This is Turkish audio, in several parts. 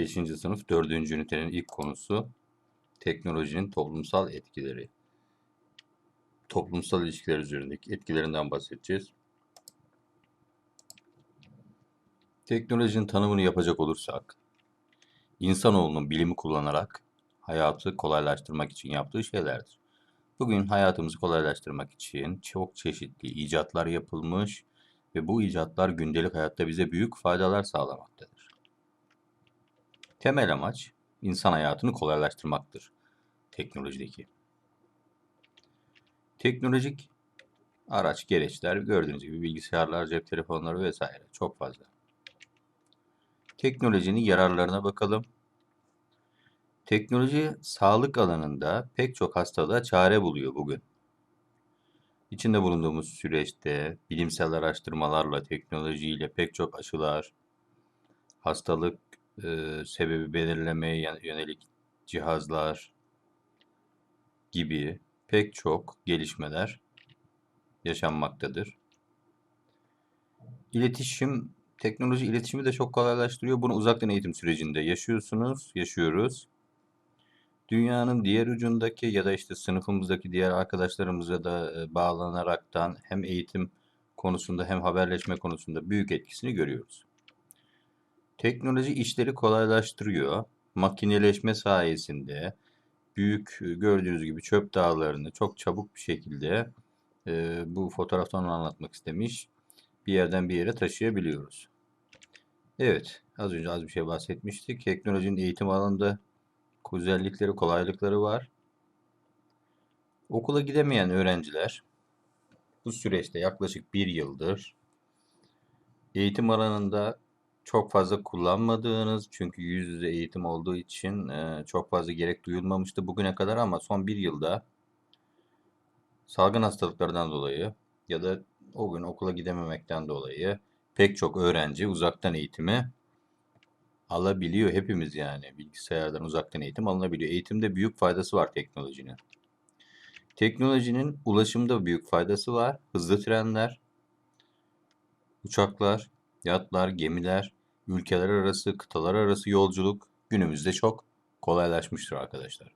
5. sınıf 4. ünitenin ilk konusu teknolojinin toplumsal etkileri. Toplumsal ilişkiler üzerindeki etkilerinden bahsedeceğiz. Teknolojinin tanımını yapacak olursak, insanoğlunun bilimi kullanarak hayatı kolaylaştırmak için yaptığı şeylerdir. Bugün hayatımızı kolaylaştırmak için çok çeşitli icatlar yapılmış ve bu icatlar gündelik hayatta bize büyük faydalar sağlamaktadır. Temel amaç insan hayatını kolaylaştırmaktır teknolojideki. Teknolojik araç, gereçler gördüğünüz gibi bilgisayarlar, cep telefonları vesaire çok fazla. Teknolojinin yararlarına bakalım. Teknoloji sağlık alanında pek çok hastalığa çare buluyor bugün. İçinde bulunduğumuz süreçte bilimsel araştırmalarla, teknolojiyle pek çok aşılar, hastalık e, sebebi belirlemeye yönelik cihazlar gibi pek çok gelişmeler yaşanmaktadır. İletişim, teknoloji iletişimi de çok kolaylaştırıyor. Bunu uzaktan eğitim sürecinde yaşıyorsunuz, yaşıyoruz. Dünyanın diğer ucundaki ya da işte sınıfımızdaki diğer arkadaşlarımıza da bağlanaraktan hem eğitim konusunda hem haberleşme konusunda büyük etkisini görüyoruz. Teknoloji işleri kolaylaştırıyor. Makineleşme sayesinde büyük e, gördüğünüz gibi çöp dağlarını çok çabuk bir şekilde e, bu fotoğraftan anlatmak istemiş. Bir yerden bir yere taşıyabiliyoruz. Evet, az önce az bir şey bahsetmiştik. Teknolojinin eğitim alanında özellikleri, kolaylıkları var. Okula gidemeyen öğrenciler bu süreçte yaklaşık bir yıldır eğitim alanında çok fazla kullanmadığınız çünkü yüz yüze eğitim olduğu için çok fazla gerek duyulmamıştı bugüne kadar ama son bir yılda salgın hastalıklardan dolayı ya da o gün okula gidememekten dolayı pek çok öğrenci uzaktan eğitimi alabiliyor hepimiz yani bilgisayardan uzaktan eğitim alınabiliyor. Eğitimde büyük faydası var teknolojinin. Teknolojinin ulaşımda büyük faydası var. Hızlı trenler, uçaklar, yatlar, gemiler, ülkeler arası, kıtalar arası yolculuk günümüzde çok kolaylaşmıştır arkadaşlar.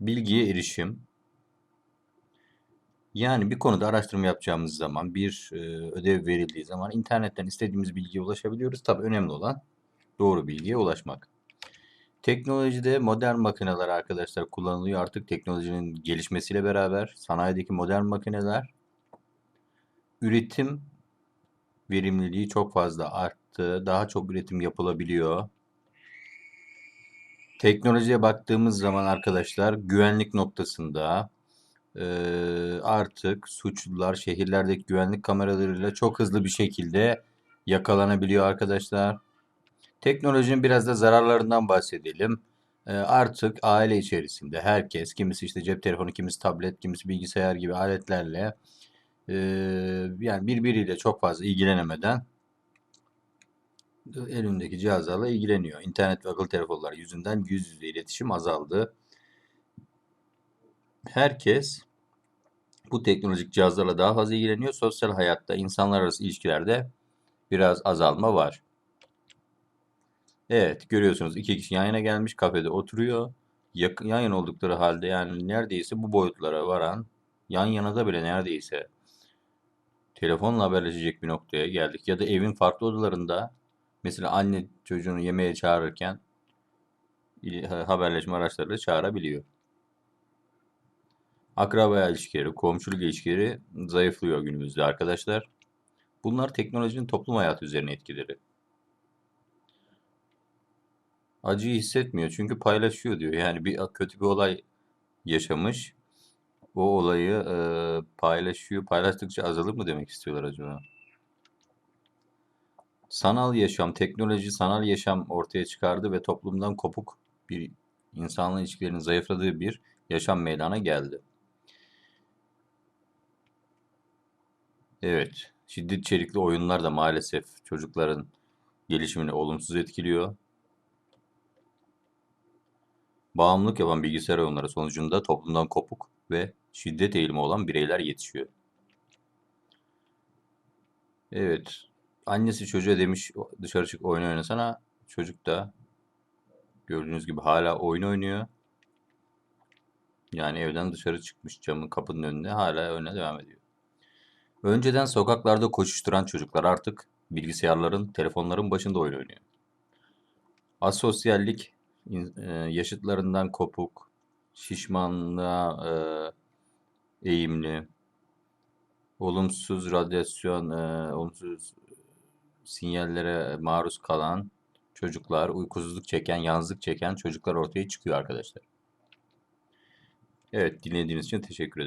Bilgiye erişim. Yani bir konuda araştırma yapacağımız zaman, bir e, ödev verildiği zaman internetten istediğimiz bilgiye ulaşabiliyoruz. Tabii önemli olan doğru bilgiye ulaşmak. Teknolojide modern makineler arkadaşlar kullanılıyor. Artık teknolojinin gelişmesiyle beraber sanayideki modern makineler üretim verimliliği çok fazla arttı. Daha çok üretim yapılabiliyor. Teknolojiye baktığımız zaman arkadaşlar güvenlik noktasında e, artık suçlular şehirlerdeki güvenlik kameralarıyla çok hızlı bir şekilde yakalanabiliyor arkadaşlar. Teknolojinin biraz da zararlarından bahsedelim. E, artık aile içerisinde herkes, kimisi işte cep telefonu, kimisi tablet, kimisi bilgisayar gibi aletlerle e, yani birbiriyle çok fazla ilgilenemeden elindeki cihazlarla ilgileniyor. İnternet ve akıllı telefonlar yüzünden yüz yüze iletişim azaldı. Herkes bu teknolojik cihazlarla daha fazla ilgileniyor. Sosyal hayatta, insanlar arası ilişkilerde biraz azalma var. Evet, görüyorsunuz iki kişi yan yana gelmiş kafede oturuyor. Yan yana oldukları halde yani neredeyse bu boyutlara varan yan yana da bile neredeyse telefonla haberleşecek bir noktaya geldik. Ya da evin farklı odalarında mesela anne çocuğunu yemeğe çağırırken haberleşme araçlarıyla çağırabiliyor. Akraba ilişkileri, komşuluk ilişkileri zayıflıyor günümüzde arkadaşlar. Bunlar teknolojinin toplum hayatı üzerine etkileri. Acıyı hissetmiyor çünkü paylaşıyor diyor. Yani bir kötü bir olay yaşamış. O olayı e, paylaşıyor. Paylaştıkça azalır mı demek istiyorlar acaba? Sanal yaşam, teknoloji sanal yaşam ortaya çıkardı ve toplumdan kopuk bir insanla ilişkilerinin zayıfladığı bir yaşam meydana geldi. Evet, şiddet içerikli oyunlar da maalesef çocukların gelişimini olumsuz etkiliyor. Bağımlılık yapan bilgisayar oyunları sonucunda toplumdan kopuk ve şiddet eğilimi olan bireyler yetişiyor. Evet, annesi çocuğa demiş "O- dışarı çık oyun oynasana. Çocuk da gördüğünüz gibi hala oyun oynuyor. Yani evden dışarı çıkmış camın kapının önünde hala oyuna devam ediyor. Önceden sokaklarda koşuşturan çocuklar artık bilgisayarların, telefonların başında oyun oynuyor. Asosyallik, e, yaşıtlarından kopuk, şişmanlığa e, eğimli, olumsuz radyasyon, e, olumsuz sinyallere maruz kalan çocuklar, uykusuzluk çeken, yalnızlık çeken çocuklar ortaya çıkıyor arkadaşlar. Evet, dinlediğiniz için teşekkür ederim.